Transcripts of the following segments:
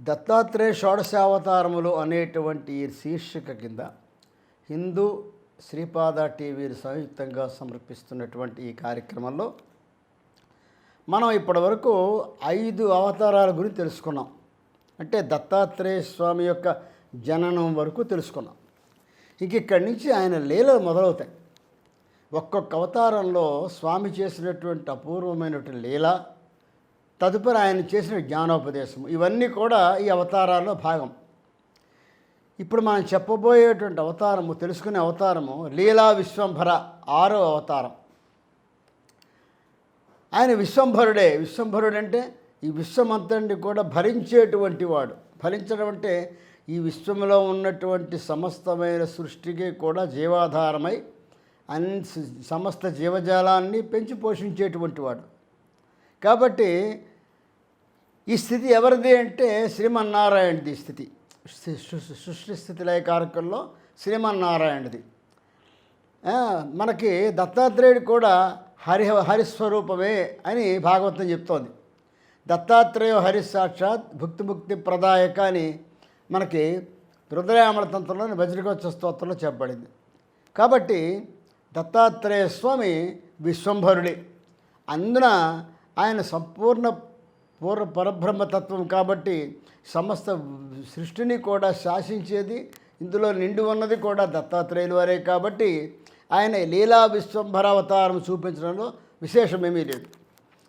దత్తాత్రేయ షోడశావతారములు అనేటువంటి శీర్షిక కింద హిందూ శ్రీపాద టీవీ సంయుక్తంగా సమర్పిస్తున్నటువంటి ఈ కార్యక్రమంలో మనం ఇప్పటివరకు ఐదు అవతారాల గురించి తెలుసుకున్నాం. అంటే దత్తాత్రేయ స్వామి యొక్క జననం వరకు తెలుసుకున్నాం. ఇంక ఇక్కడి నుంచి ఆయన లీలలు మొదలవుతాయి. ఒక్కొక్క అవతారంలో స్వామి చేసినటువంటి అపూర్వమైనటువంటి లీల తదుపరి ఆయన చేసిన జ్ఞానోపదేశం ఇవన్నీ కూడా ఈ అవతారాల్లో భాగం. ఇప్పుడు మనం చెప్పబోయేటువంటి అవతారము తెలుసుకునే అవతారము లీలా విశ్వంభర ఆరో అవతారం. ఆయన విశ్వంభరుడే. విశ్వంభరుడు అంటే ఈ విశ్వమంతటిని కూడా భరించేటువంటి వాడు. భరించడం అంటే ఈ విశ్వంలో ఉన్నటువంటి సమస్తమైన సృష్టికి కూడా జీవాధారమై అన్ సమస్త జీవజాలాన్ని పెంచి పోషించేటువంటి వాడు. కాబట్టి ఈ స్థితి ఎవరిది అంటే శ్రీమన్నారాయణది స్థితి. సృష్టి స్థితి లయకారకంలో శ్రీమన్నారాయణది. మనకి దత్తాత్రేయుడు కూడా హరి హరిస్వరూపమే అని భాగవతం చెప్తోంది. దత్తాత్రేయ హరి సాక్షాత్ భుక్తి ప్రదాయక అని మనకి రుద్రయామలతంత్రంలోని వజ్రకోత్స స్తోత్రంలో చెప్పబడింది. కాబట్టి దత్తాత్రేయ స్వామి విశ్వంభరుడి. అందున ఆయన సంపూర్ణ పూర్వ పరబ్రహ్మతత్వం కాబట్టి సమస్త సృష్టిని కూడా శాసించేది ఇందులో నిండి ఉన్నది కూడా దత్తాత్రేయులు వారే కాబట్టి ఆయన లీలా విశ్వంభర అవతారం చూపించడంలో విశేషమేమీ లేదు.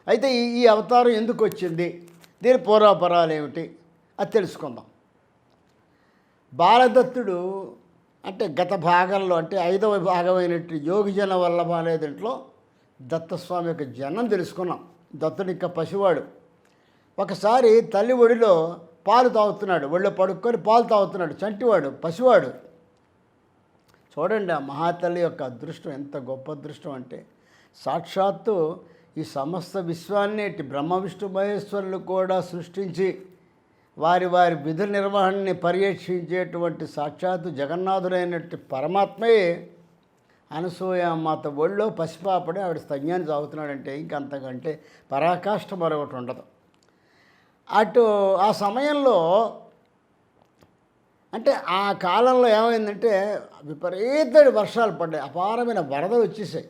అయితే ఈ ఈ అవతారం ఎందుకు వచ్చింది? దీని పూర్వాపరాలు ఏమిటి? అది తెలుసుకుందాం. బాలదత్తుడు అంటే గత భాగంలో అంటే ఐదవ భాగమైనట్టు యోగిజన వల్లభ అనే దీంట్లో దత్తస్వామి యొక్క జనం తెలుసుకున్నాం. దత్తుడు ఇంకా పసివాడు. ఒకసారి తల్లి ఒడిలో పాలు తాగుతున్నాడు. ఒళ్ళో పడుక్కొని పాలు తాగుతున్నాడు. చంటివాడు పసివాడు. చూడండి ఆ మహాతల్లి యొక్క అదృష్టం ఎంత గొప్ప అదృష్టం అంటే సాక్షాత్తు ఈ సమస్త విశ్వాన్ని ఇటు బ్రహ్మ విష్ణు మహేశ్వరులు కూడా సృష్టించి వారి వారి విధుల నిర్వహణని పర్యవేక్షించేటువంటి సాక్షాత్తు జగన్నాథుడైనటువంటి పరమాత్మయే. అనసూయ మాత ఒళ్ళో పసిపాపడే ఆవిడ స్తజ్ఞాన్ని తాగుతున్నాడంటే ఇంకంతకంటే పరాకాష్ట మరొకటి ఉండదు. అటు ఆ సమయంలో అంటే ఆ కాలంలో ఏమైందంటే విపరీతమైన వర్షాలు పడ్డాయి. అపారమైన వరద వచ్చేసాయి.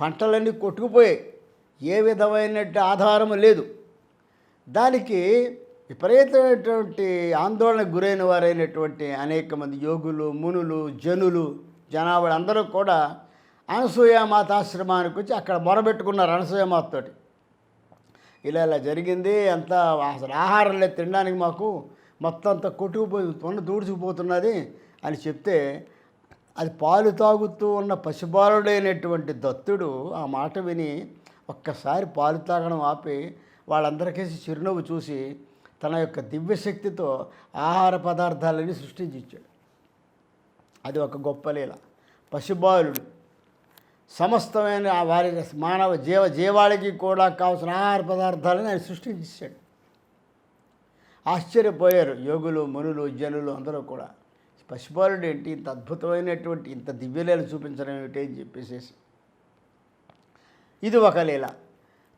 పంటలన్నీ కొట్టుకుపోయాయి. ఏ విధమైనటువంటి ఆధారం లేదు. దానికి విపరీతమైనటువంటి ఆందోళనకు గురైన వారైనటువంటి అనేక మంది యోగులు మునులు జనులు జనాభా అందరూ కూడా అనసూయమాత ఆశ్రమానికి వచ్చి అక్కడ మొరబెట్టుకున్నారు అనసూయమాతతోటి ఇలా ఇలా జరిగింది అంతా అసలు ఆహారం లేదు తినడానికి మాకు. మొత్తం అంతా కొట్టుకుపోయి తొండ దూడుచుకుపోతున్నది అని చెప్తే అది పాలు తాగుతూ ఉన్న పసిబాలుడైనటువంటి దత్తుడు ఆ మాట విని ఒక్కసారి పాలు తాగడం ఆపి వాళ్ళందరికేసి చిరునవ్వు చూసి తన యొక్క దివ్యశక్తితో ఆహార పదార్థాలని సృష్టించి ఇచ్చాడు. అది ఒక గొప్ప లీల. పశుబాలుడు సమస్తమైన వారి మానవ జీవ జీవాళికి కూడా కావాల్సిన ఆహార పదార్థాలను ఆయన సృష్టించాడు. ఆశ్చర్యపోయారు యోగులు మునులు జనులు అందరూ కూడా. పశుపాలుడు ఏంటి? ఇంత అద్భుతమైనటువంటి ఇంత దివ్యలీల చూపించడం ఏమిటి అని చెప్పేసేసి. ఇది ఒక లీల.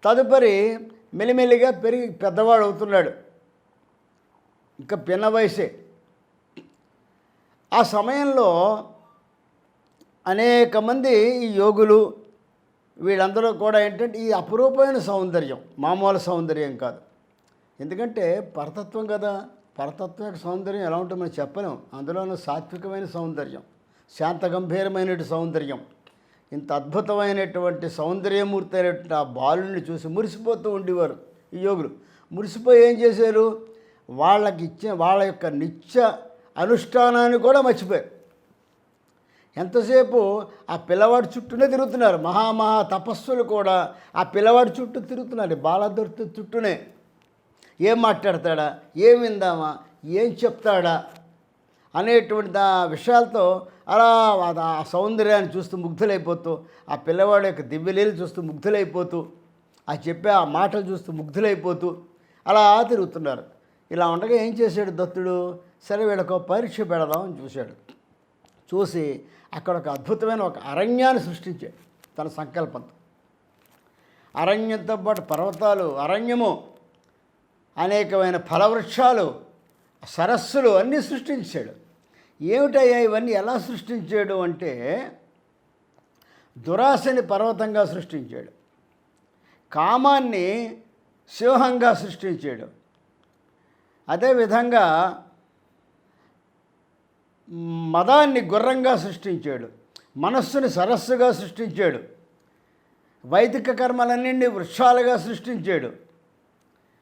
తదుపరి మెల్లిమెల్లిగా పెరిగి పెద్దవాడు అవుతున్నాడు. ఇంకా పిన్న వయసే. ఆ సమయంలో అనేక మంది ఈ యోగులు వీళ్ళందరూ కూడా ఏంటంటే ఈ అపురూపమైన సౌందర్యం మామూలు సౌందర్యం కాదు. ఎందుకంటే పరతత్వం కదా పరతత్వం యొక్క సౌందర్యం ఎలా ఉంటుందో మనం చెప్పలేం. అందులోనూ సాత్వికమైన సౌందర్యం శాంత గంభీరమైన సౌందర్యం ఇంత అద్భుతమైనటువంటి సౌందర్యమూర్తి అయినటువంటి ఆ బాలుని చూసి మురిసిపోతూ ఉండేవారు ఈ యోగులు. మురిసిపోయి ఏం చేశారు? వాళ్ళకి ఇచ్చిన వాళ్ళ యొక్క నిత్య అనుష్ఠానాన్ని కూడా మర్చిపోయారు. ఎంతసేపు ఆ పిల్లవాడి చుట్టూనే తిరుగుతున్నారు. మహామహా తపస్సులు కూడా ఆ పిల్లవాడి చుట్టూ తిరుగుతున్నారు. బాలదొర్తు చుట్టూనే. ఏం మాట్లాడతాడా? ఏం విందామా? ఏం చెప్తాడా? అనేటువంటి ఆ విషయాలతో అలా ఆ- ఆ సౌందర్యాన్ని చూస్తూ ముగ్ధులైపోతూ ఆ పిల్లవాడి యొక్క దివ్యలీలు చూస్తూ ముగ్ధులైపోతూ ఆ చెప్పే ఆ మాటలు చూస్తూ ముగ్ధులైపోతూ అలా తిరుగుతున్నారు. ఇలా ఉండగా ఏం చేశాడు దత్తుడు? సరే వీళ్ళకు పరీక్ష పెడదామని చూశాడు. చూసి అక్కడ ఒక అద్భుతమైన ఒక అరణ్యాన్ని సృష్టించాడు తన సంకల్పంతో. అరణ్యంతో పాటు పర్వతాలు అరణ్యము అనేకమైన ఫలవృక్షాలు సరస్సులు అన్నీ సృష్టించాడు. ఏమిటయ్యా ఇవన్నీ ఎలా సృష్టించాడు అంటే దురాశని పర్వతంగా సృష్టించాడు. కామాన్ని సింహంగా సృష్టించాడు. అదేవిధంగా మదాన్ని గుర్రంగా సృష్టించాడు మనస్సుని సరస్సుగా సృష్టించాడు వైదిక కర్మలన్నింటినీ వృక్షాలుగా సృష్టించాడు.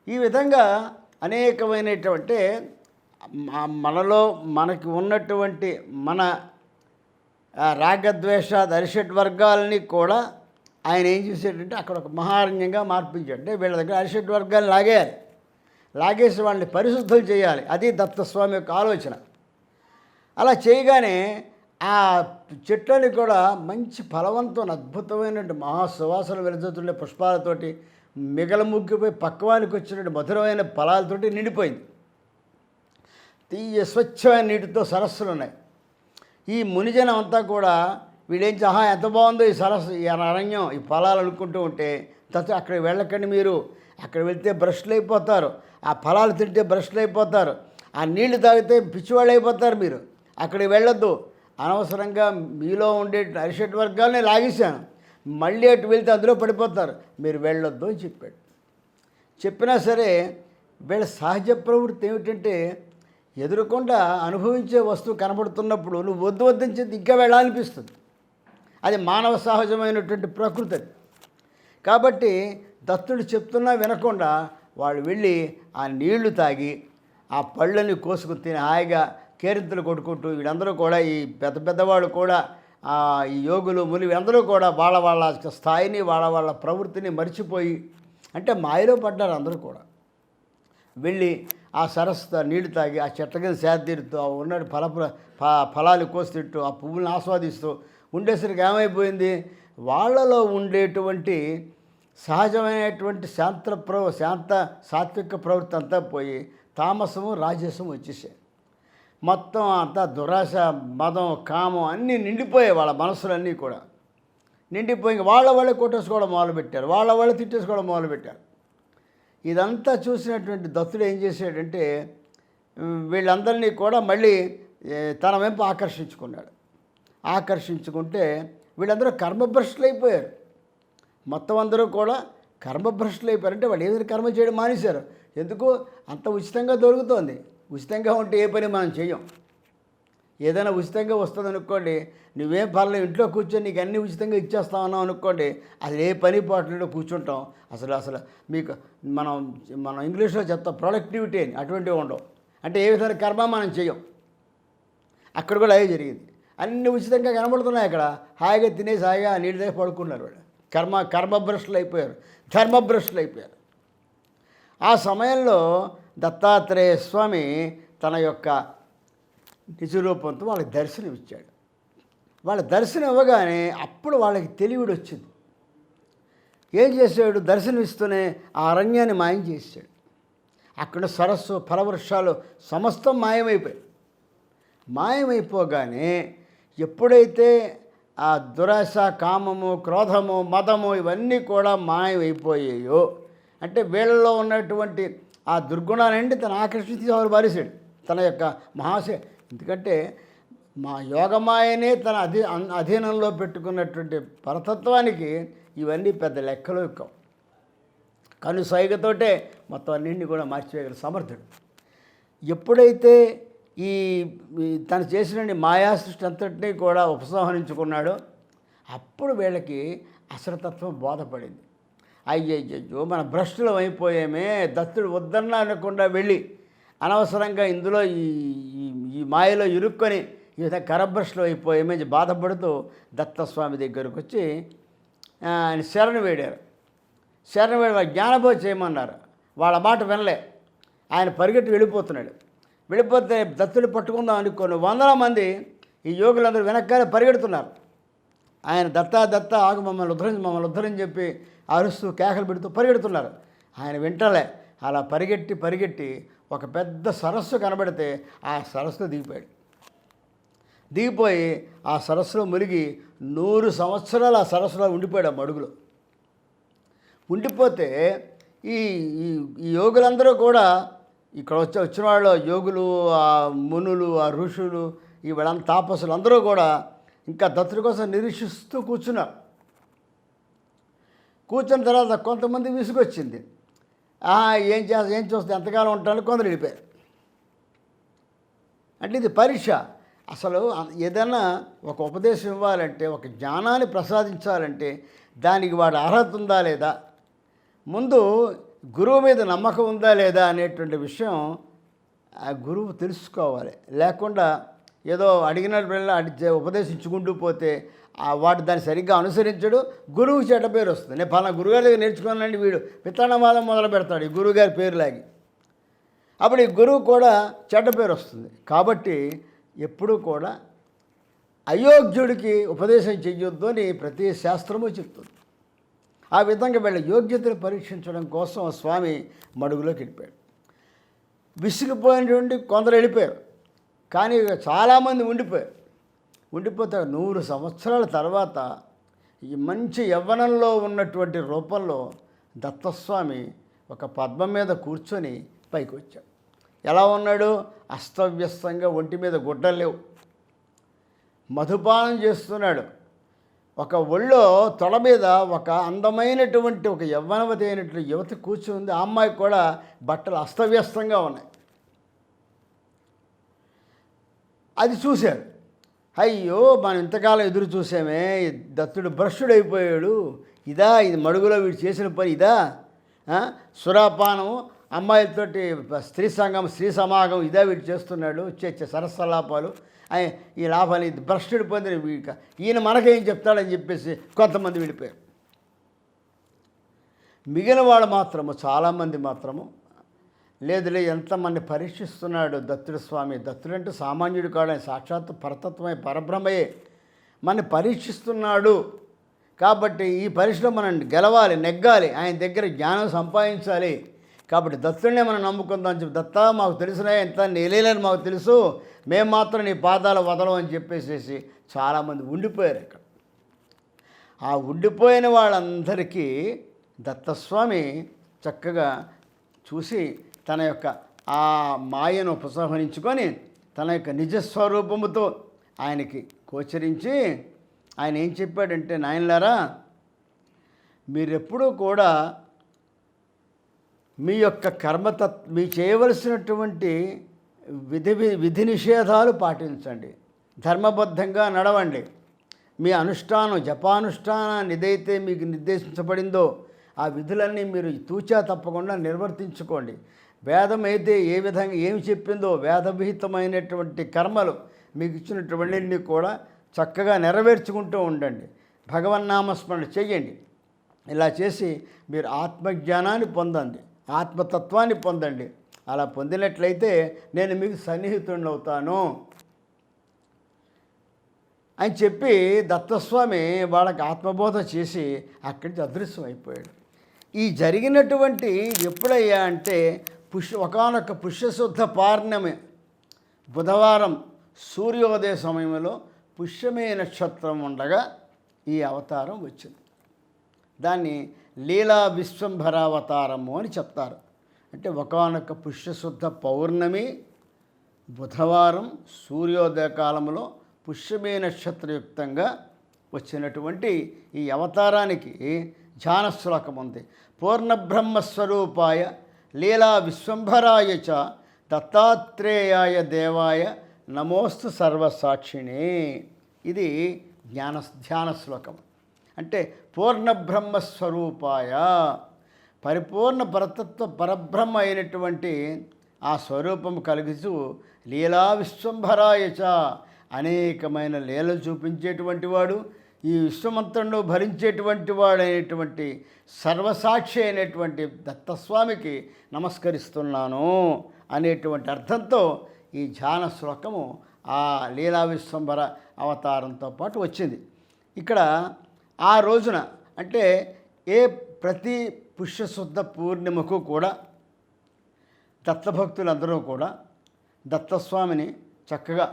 ఈ విధంగా అనేకమైనటువంటి మనలో మనకి ఉన్నటువంటి మన రాగద్వేష అరిషట్ వర్గాలని కూడా ఆయన ఏం చేసేటంటే అక్కడ ఒక మహారణ్యంగా మార్పించాడు. అంటే వీళ్ళ దగ్గర అరిషట్ వర్గాన్ని లాగేయాలి లాగేసి వాళ్ళని పరిశుద్ధులు చేయాలి. అది దత్తస్వామి యొక్క ఆలోచన. అలా చేయగానే ఆ చెట్లని కూడా మంచి ఫలవంతం అద్భుతమైనటువంటి మహా సువాసన వెలుతుండే పుష్పాలతోటి మిగల ముగ్గిపోయి పక్వానికి వచ్చినటువంటి మధురమైన ఫలాలతోటి నిండిపోయింది. తీయ స్వచ్ఛమైన నీటితో సరస్సులు ఉన్నాయి. ఈ మునిజనం అంతా కూడా వీడేం చహా ఎంత బాగుందో ఈ సరస్సు ఈ అరణ్యం ఈ ఫలాలు అనుకుంటూ ఉంటే తత అక్కడ వెళ్ళకండి మీరు. అక్కడ వెళ్తే బ్రష్లు అయిపోతారు. ఆ ఫలాలు తింటే బ్రష్లు అయిపోతారు. ఆ నీళ్ళు తాగితే పిచ్చివాళ్ళు అయిపోతారు మీరు. అక్కడికి వెళ్ళొద్దు. అనవసరంగా మీలో ఉండే అరిషట్ వర్గాలని లాగేశాను. మళ్ళీ అటు వెళ్తే అందులో పడిపోతారు. మీరు వెళ్ళొద్దు అని చెప్పాడు. చెప్పినా సరే వీళ్ళ సహజ ప్రవృత్తి ఏమిటంటే ఎదురుకుండా అనుభవించే వస్తువు కనబడుతున్నప్పుడు నువ్వు వద్దు వద్దని చెప్పి ఇంకా వెళ్ళాలనిపిస్తుంది. అది మానవ సహజమైనటువంటి ప్రకృతి అది. కాబట్టి దత్తుడు చెప్తున్నా వినకుండా వాళ్ళు వెళ్ళి ఆ నీళ్ళు తాగి ఆ పళ్ళని కోసుకుని తిని హాయిగా కేరింతలు కొట్టుకుంటూ వీళ్ళందరూ కూడా ఈ పెద్ద పెద్దవాళ్ళు కూడా ఈ యోగులు ముని వీళ్ళందరూ కూడా వాళ్ళ వాళ్ళ స్థాయిని వాళ్ళ వాళ్ళ ప్రవృత్తిని మర్చిపోయి అంటే మాయలో పడ్డారు అందరూ కూడా. వెళ్ళి ఆ సరస్సు నీళ్ళు తాగి ఆ చెట్ల కింద సేదీరుతూ ఆ ఉన్న ఫల ఫలాలు కోసి ఆ పువ్వులను ఆస్వాదిస్తూ ఉండేసరికి ఏమైపోయింది? వాళ్ళలో ఉండేటువంటి సహజమైనటువంటి శాంత ప్రవ శాంత సాత్విక ప్రవృత్తి అంతా పోయి తామసము రాజసము వచ్చేసాయి. మొత్తం అంతా దురాశ మదం కామం అన్నీ నిండిపోయాయి వాళ్ళ మనసులన్నీ కూడా. నిండిపోయి వాళ్ళ వాళ్ళే కొట్టేసుకోవడం మొదలుపెట్టారు. వాళ్ళ వాళ్ళే తిట్టేసుకోవడం మొదలుపెట్టారు. ఇదంతా చూసినటువంటి దత్తుడు ఏం చేశాడంటే వీళ్ళందరినీ కూడా మళ్ళీ తన వైపు ఆకర్షించుకున్నాడు. ఆకర్షించుకుంటే వీళ్ళందరూ కర్మభ్రష్టులు అయిపోయారు మొత్తం అందరూ కూడా కర్మభ్రష్టులు అయిపోయారు అంటే వాళ్ళు ఏదైనా కర్మ చేయడం మానేశారు. ఎందుకు? అంత ఉచితంగా దొరుకుతోంది. ఉచితంగా ఉంటే ఏ పని మనం చేయం? ఏదైనా ఉచితంగా వస్తుంది అనుకోండి నువ్వేం పర్లేదు ఇంట్లో కూర్చొని నీకు అన్నీ ఉచితంగా ఇచ్చేస్తా ఉన్నావు అనుకోండి అసలు ఏ పని పాటల్లో కూర్చుంటాం? అసలు అసలు మీకు మనం మనం ఇంగ్లీష్లో చెప్తాం ప్రొడక్టివిటీ అని అటువంటివి ఉండవు. అంటే ఏ విధంగా కర్మ మనం చేయం? అక్కడ కూడా అదే జరిగింది. అన్ని ఉచితంగా కనబడుతున్నాయి అక్కడ. హాయిగా తినేసి హాయిగా నీళ్ళ దగ్గర పడుకున్నారు వాళ్ళు. కర్మ కర్మభ్రష్టులు అయిపోయారు. ధర్మభ్రష్టులు అయిపోయారు. ఆ సమయంలో దత్తాత్రేయ స్వామి తన యొక్క నిజరూపంతో వాళ్ళకి దర్శనం ఇచ్చాడు వాళ్ళ దర్శనం ఇవ్వగానే అప్పుడు వాళ్ళకి తెలివిడు వచ్చింది ఏం చేశాడు? దర్శనం ఇస్తూనే ఆ అరణ్యాన్ని మాయం చేశాడు. అక్కడ సరస్సు ఫలవృక్షాలు సమస్తం మాయమైపోయాయి. మాయమైపోగానే ఎప్పుడైతే ఆ దురాశ కామము క్రోధము మదము ఇవన్నీ కూడా మాయమైపోయాయో అంటే వీళ్ళలో ఉన్నటువంటి ఆ దుర్గుణాలండి తను ఆకర్షించి వారు బారేశాడు తన యొక్క మహాశయ ఎందుకంటే మా యోగమాయనే తన అధీ అధీనంలో పెట్టుకున్నటువంటి పరతత్వానికి ఇవన్నీ పెద్ద లెక్కలు ఎక్కువ. కను సైగతోటే మొత్తం అన్నింటినీ కూడా మార్చివేయగల సమర్థుడు. ఎప్పుడైతే ఈ తను చేసిన మాయా సృష్టి అంతటినీ కూడా ఉపసంహరించుకున్నాడో అప్పుడు వీళ్ళకి అసలతత్వం బోధపడింది. అయ్యయ్యో మన భ్రష్టులు అయిపోయామే దత్తుడు వద్దన్నా అనకుండా వెళ్ళి అనవసరంగా ఇందులో ఈ ఈ- మాయలో ఇరుక్కొని ఈ విధంగా కరభ్రష్టులు అయిపోయామే బాధపడుతూ దత్తస్వామి దగ్గరకు వచ్చి ఆయన శరణు వేడారు. శరణ వేడి వాళ్ళ జ్ఞానబోధ చేయమన్నారు. వాళ్ళ మాట వినలే. ఆయన పరిగెట్టి వెళ్ళిపోతున్నాడు. వెళ్ళిపోతే దత్తుడు పట్టుకుందాం అనుకోని వందల మంది ఈ యోగులందరూ వెనకాలే పరిగెడుతున్నారు. ఆయన దత్తా దత్త ఆగు మమ్మల్ని ఉద్ధరించి మమ్మల్ని ఉద్ధరని చెప్పి అరుస్తూ కేకలు పెడుతూ పరిగెడుతున్నారు. ఆయన వింటలే అలా పరిగెట్టి పరిగెట్టి ఒక పెద్ద సరస్సు కనబడితే ఆ సరస్సులో దిగిపోయాడు. దిగిపోయి ఆ సరస్సులో మునిగి నూరు సంవత్సరాలు ఆ సరస్సులో ఉండిపోయాడు ఆ మడుగులో. ఉండిపోతే ఈ ఈ ఈ యోగులందరూ కూడా ఇక్కడ వచ్చి వచ్చిన వాళ్ళు యోగులు ఆ మునులు ఆ ఋషులు ఈ వీళ్ళంతా తాపసులు అందరూ కూడా ఇంకా దత్తుడి కోసం నిరీక్షిస్తూ కూర్చున్నారు. కూర్చున్న తర్వాత కొంతమంది విసుగొచ్చింది. ఏం చేస్తా ఏం చూస్తే ఎంతకాలం ఉంటాను కొందరు వెళ్ళిపోయారు. అంటే ఇది పరీక్ష. అసలు ఏదైనా ఒక ఉపదేశం ఇవ్వాలంటే ఒక జ్ఞానాన్ని ప్రసాదించాలంటే దానికి వాడు అర్హత ఉందా లేదా? ముందు గురువు మీద నమ్మకం ఉందా లేదా అనేటువంటి విషయం ఆ గురువు తెలుసుకోవాలి. లేకుండా ఏదో అడిగినప్పుడు అడి ఉపదేశించుకుంటూ పోతే వాడు దాన్ని సరిగ్గా అనుసరించడు. గురువు చెడ్డ పేరు వస్తుంది. నేను పలానా గురుగారి దగ్గర నేర్చుకున్నానండి వీడు. విత్తనవాదం మొదలు పెడతాడు ఈ గురువుగారి పేరు లాగి. అప్పుడు ఈ గురువు కూడా చెడ్డ పేరు వస్తుంది. కాబట్టి ఎప్పుడూ కూడా అయోగ్యుడికి ఉపదేశం చెయ్యొద్దు అని ప్రతి శాస్త్రము చెప్తుంది. ఆ విధంగా వీళ్ళ యోగ్యతను పరీక్షించడం కోసం స్వామి మడుగులోకి వెళ్ళిపోయాడు. విసిగిపోయినటువంటి కొందరు వెళ్ళిపోయారు. కానీ చాలామంది ఉండిపోయారు. ఉండిపోతాడు. నూరు సంవత్సరాల తర్వాత ఈ మంచి యవ్వనంలో ఉన్నటువంటి రూపంలో దత్తస్వామి ఒక పద్మం మీద కూర్చొని పైకి వచ్చాడు ఎలా ఉన్నాడు? అస్తవ్యస్తంగా ఒంటి మీద గుడ్డలు లేవు. మధుపానం చేస్తున్నాడు. ఒక ఒళ్ళో తొడ మీద ఒక అందమైనటువంటి ఒక యవ్వనవతి అయినటువంటి యువతి కూర్చుంది. ఆ అమ్మాయికి కూడా బట్టలు అస్తవ్యస్తంగా ఉన్నాయి. అది చూశారు. అయ్యో మనం ఇంతకాలం ఎదురు చూసామే దత్తుడు దత్తుడు భ్రష్టుడైపోయాడు. ఇదా ఇది మడుగులో వీడు చేసిన పని ఇదా? సురాపానం అమ్మాయిలతోటి స్త్రీ సంఘం స్త్రీ సమాగం ఇదా వీడు చేస్తున్నాడు. చేసే సరస్సలాపాలు. ఈ లాభాలు ఇది భ్రష్టుడు పొందిన వీడిక. ఈయన మనకేం చెప్తాడని చెప్పేసి కొంతమంది వెళ్ళిపోయారు మిగిలిన వాళ్ళు మాత్రము చాలామంది మాత్రము లేదులే ఎంతమంది పరీక్షిస్తున్నాడు దత్తుడు స్వామి దత్తుడు అంటే సామాన్యుడు కాడని సాక్షాత్ సాక్షాత్తు పరతత్వమే పరబ్రహ్మయే. మన పరీక్షిస్తున్నాడు కాబట్టి ఈ పరీక్షలో మనం గెలవాలి నెగ్గాలి ఆయన దగ్గర జ్ఞానం సంపాదించాలి. కాబట్టి దత్తుడినే మనం నమ్ముకుందాం అని చెప్పి దత్త మాకు తెలిసిన ఎంత నేలేలని మాకు తెలుసు మేము మాత్రం నీ పాదాలు వదలం అని చెప్పేసేసి చాలామంది ఉండిపోయారు ఇక్కడ. ఆ ఉండిపోయిన వాళ్ళందరికీ దత్తస్వామి చక్కగా చూసి తన యొక్క ఆ మాయను ఉపసంహరించుకొని తన యొక్క నిజస్వరూపముతో ఆయనకి గోచరించి ఆయన ఏం చెప్పాడంటే నాయనలారా మీరెప్పుడూ కూడా మీ యొక్క కర్మతత్ మీ చేయవలసినటువంటి విధి విధి నిషేధాలు పాటించండి. ధర్మబద్ధంగా నడవండి. మీ అనుష్ఠానం జపానుష్ఠానాన్ని ఏదైతే మీకు నిర్దేశించబడిందో ఆ విధులన్నీ మీరు తూచా తప్పకుండా నిర్వర్తించుకోండి. వేదం అయితే ఏ విధంగా ఏమి చెప్పిందో వేదవిహితమైనటువంటి కర్మలు మీకు ఇచ్చినటువంటివన్నీ కూడా చక్కగా నెరవేర్చుకుంటూ ఉండండి. భగవన్నామస్మరణ చెయ్యండి. ఇలా చేసి మీరు ఆత్మజ్ఞానాన్ని పొందండి. ఆత్మతత్వాన్ని పొందండి. అలా పొందినట్లయితే నేను మీకు సన్నిహితుడిని అవుతాను అని చెప్పి దత్తస్వామి వాళ్ళకి ఆత్మబోధ చేసి అక్కడి నుంచి అదృశ్యం అయిపోయాడు ఈ జరిగినటువంటి ఎప్పుడయ్యా అంటే పుష్య ఒకనొక పుష్యశుద్ధ పౌర్ణమి బుధవారం సూర్యోదయ సమయంలో పుష్యమే నక్షత్రం ఉండగా ఈ అవతారం వచ్చింది. దాన్ని లీలా విశ్వంభరావతారము అని చెప్తారు. అంటే ఒకనొక పుష్యశుద్ధ పౌర్ణమి బుధవారం సూర్యోదయ కాలంలో పుష్యమే నక్షత్రయుక్తంగా వచ్చినటువంటి ఈ అవతారానికి ధ్యాన శ్లోకం ఉంది. పూర్ణబ్రహ్మస్వరూపాయ లీలా విశ్వంభరాయ చ దత్తాత్రేయాయ దేవాయ నమోస్తు సర్వసాక్షిణి. ఇది జ్ఞాన ధ్యాన శ్లోకం. అంటే పూర్ణబ్రహ్మస్వరూపాయ పరిపూర్ణ పరతత్వ పరబ్రహ్మ అయినటువంటి ఆ స్వరూపం కలిగిస్తూ లీలా విశ్వంభరాయచ అనేకమైన లీలలు చూపించేటువంటి వాడు ఈ విశ్వమంతంలో భరించేటువంటి వాడైనటువంటి సర్వసాక్షి అయినటువంటి దత్తస్వామికి నమస్కరిస్తున్నాను అనేటువంటి అర్థంతో ఈ ధ్యాన శ్లోకము ఆ లీలా విశ్వంబర అవతారంతో పాటు వచ్చింది. ఇక్కడ ఆ రోజున అంటే ఏ ప్రతి పుష్యశుద్ధ పూర్ణిమకు కూడా దత్తభక్తులందరూ కూడా దత్తస్వామిని చక్కగా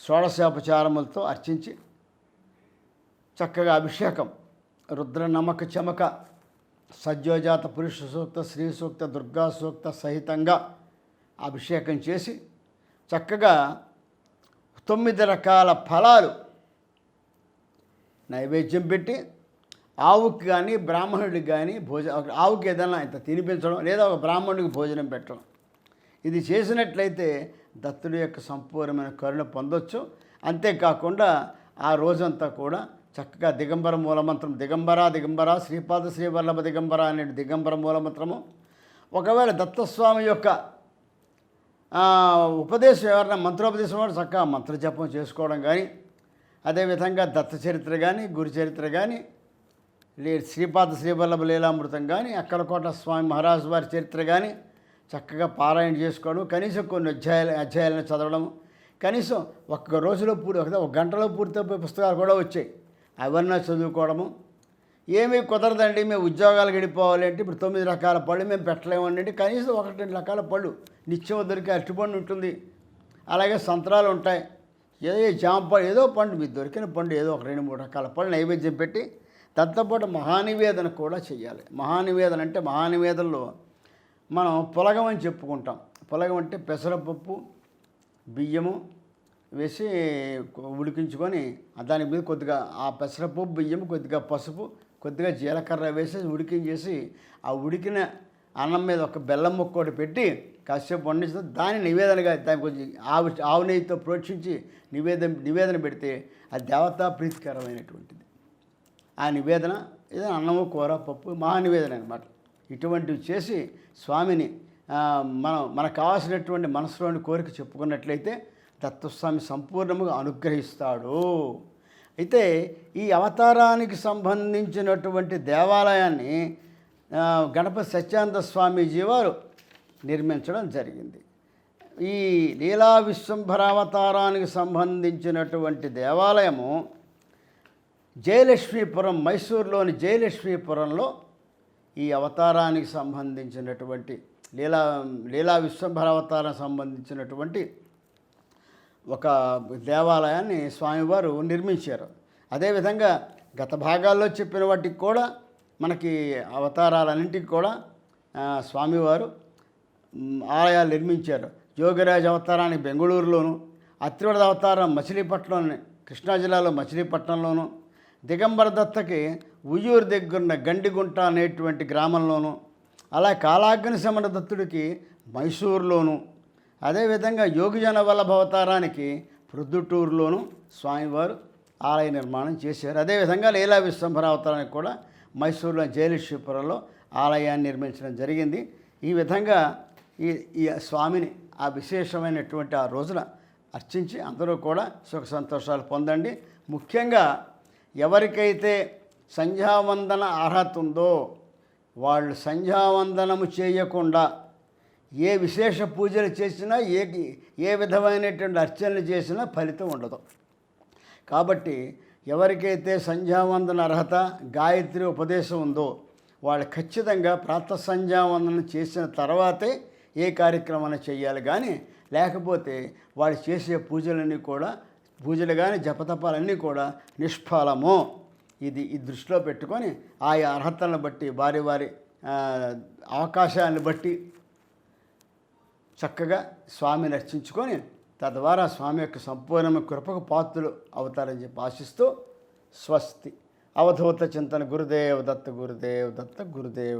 షోడశోపచారములతో అర్చించి చక్కగా అభిషేకం. రుద్ర నమక చమక సజ్జోజాత పురుష సూక్త శ్రీ సూక్త దుర్గా సూక్త సహితంగా అభిషేకం చేసి చక్కగా తొమ్మిది రకాల ఫలాలు నైవేద్యం పెట్టి ఆవుకి కానీ బ్రాహ్మణుడికి కానీ భోజనం ఆవుకి ఏదైనా ఇంత తినిపించడం లేదా ఒక బ్రాహ్మణుడికి భోజనం పెట్టడం. ఇది చేసినట్లయితే దత్తుడి యొక్క సంపూర్ణమైన కరుణ పొందొచ్చు. అంతేకాకుండా ఆ రోజంతా కూడా చక్కగా దిగంబర మూలమంత్రం దిగంబర దిగంబర శ్రీపాద శ్రీవల్లభ దిగంబర అనే దిగంబర మూలమంత్రము. ఒకవేళ దత్తస్వామి యొక్క ఉపదేశం ఎవరైనా మంత్రోపదేశం వాడు చక్కగా మంత్రజపం చేసుకోవడం కానీ అదేవిధంగా దత్త చరిత్ర కానీ గురు చరిత్ర కానీ లే శ్రీపాద శ్రీవల్లభ లీలామృతం కానీ అక్కడకోట స్వామి మహారాజు వారి చరిత్ర కానీ చక్కగా పారాయణ చేసుకోవడం కనీసం కొన్ని అధ్యాయాలు అధ్యాయాలను చదవడం కనీసం ఒక్క రోజులో పూర్తి ఒక ఒక గంటలో పూర్తయిపోయే పుస్తకాలు కూడా వచ్చాయి. అవన్నీ చదువుకోవడము. ఏమీ కుదరదండి మేము ఉద్యోగాలు గడిపోవాలంటే ఇప్పుడు తొమ్మిది రకాల పళ్ళు మేము పెట్టలేమండి అంటే కనీసం ఒకటి రెండు రకాల పళ్ళు నిత్యం దొరికే అరటిపండు ఉంటుంది. అలాగే సంతరాలు ఉంటాయి. ఏదో జామ పండు ఏదో పండు మీకు దొరికిన పండు ఏదో ఒక రెండు మూడు రకాల పళ్ళు నైవేద్యం పెట్టి దాంతోపాటు మహానివేదన కూడా చేయాలి మహానివేదన అంటే మహానివేదనలో మనం పులగం అని చెప్పుకుంటాం. పులగం అంటే పెసరపప్పు బియ్యము వేసి ఉడికించుకొని దాని మీద కొద్దిగా ఆ పెసరపు బియ్యం కొద్దిగా పసుపు కొద్దిగా జీలకర్ర వేసి ఉడికించేసి ఆ ఉడికిన అన్నం మీద ఒక బెల్లం ముక్కోటి పెట్టి కాసేపు వండించిన దాన్ని నివేదనగా దాని కొంచెం ఆవు ఆవు నెయ్యితో ప్రోక్షించి నివేదన నివేదన పెడితే అది దేవతా ప్రీతికరమైనటువంటిది. ఆ నివేదన ఏదైనా అన్నము కూర పప్పు మహానివేదన అనమాట ఇటువంటివి చేసి స్వామిని మనం మనకు కావాల్సినటువంటి మనసులోని కోరిక చెప్పుకున్నట్లయితే దత్తస్వామి సంపూర్ణముగా అనుగ్రహిస్తాడు. అయితే ఈ అవతారానికి సంబంధించినటువంటి దేవాలయాన్ని గణపతి సత్యానంద స్వామీజీ వారు నిర్మించడం జరిగింది. ఈ లీలా విశ్వంభరావతారానికి సంబంధించినటువంటి దేవాలయము జయలక్ష్మీపురం మైసూరులోని జయలక్ష్మీపురంలో ఈ అవతారానికి సంబంధించినటువంటి లీలా లీలా విశ్వంభర అవతారం సంబంధించినటువంటి ఒక దేవాలయాన్ని స్వామివారు నిర్మించారు. అదేవిధంగా గత భాగాల్లో చెప్పిన వాటికి కూడా మనకి అవతారాలన్నింటికి కూడా స్వామివారు ఆలయాలు నిర్మించారు. యోగిరాజ్ అవతారానికి బెంగళూరులోను అత్రివడ అవతారం మచిలీపట్నంలోని కృష్ణా జిల్లాలో మచిలీపట్నంలోను దిగంబర దత్తకి ఉయ్యూరు దగ్గరున్న గండిగుంట అనేటువంటి గ్రామంలోను అలా కాలాగ్ని సమర దత్తుడికి మైసూరులోను అదేవిధంగా యోగిజన వల్లభవతారానికి ప్రొద్దుటూరులోను స్వామివారు ఆలయ నిర్మాణం చేశారు. అదేవిధంగా లీలా విశ్వంభర కూడా మైసూరులో జయలక్ష్మీపురంలో ఆలయాన్ని నిర్మించడం జరిగింది. ఈ విధంగా ఈ ఈ స్వామిని ఆ విశేషమైనటువంటి ఆ రోజున అర్చించి అందరూ కూడా సుఖ సంతోషాలు పొందండి. ముఖ్యంగా ఎవరికైతే సంధ్యావందన అర్హత ఉందో వాళ్ళు సంధ్యావందనము చేయకుండా ఏ విశేష పూజలు చేసినా ఏ ఏ విధమైనటువంటి అర్చనలు చేసినా ఫలితం ఉండదు. కాబట్టి ఎవరికైతే సంధ్యావందన అర్హత గాయత్రి ఉపదేశం ఉందో వాళ్ళు ఖచ్చితంగా ప్రాత సంధ్యావందనం చేసిన తర్వాతే ఏ కార్యక్రమాన్ని చేయాలి. కానీ లేకపోతే వాళ్ళు చేసే పూజలన్నీ కూడా పూజలు కానీ జపతపాలన్నీ కూడా నిష్ఫలము. ఇది ఈ దృష్టిలో పెట్టుకొని ఆయా అర్హతలను బట్టి వారి వారి అవకాశాలను బట్టి చక్కగా స్వామిని రక్షించుకొని తద్వారా స్వామి యొక్క సంపూర్ణ కృపకు పాత్రులు అవుతారని చెప్పి ఆశిస్తూ స్వస్తి. అవధూత చింతన గురుదేవ్ దత్త గురుదేవ్ దత్త గురుదేవ్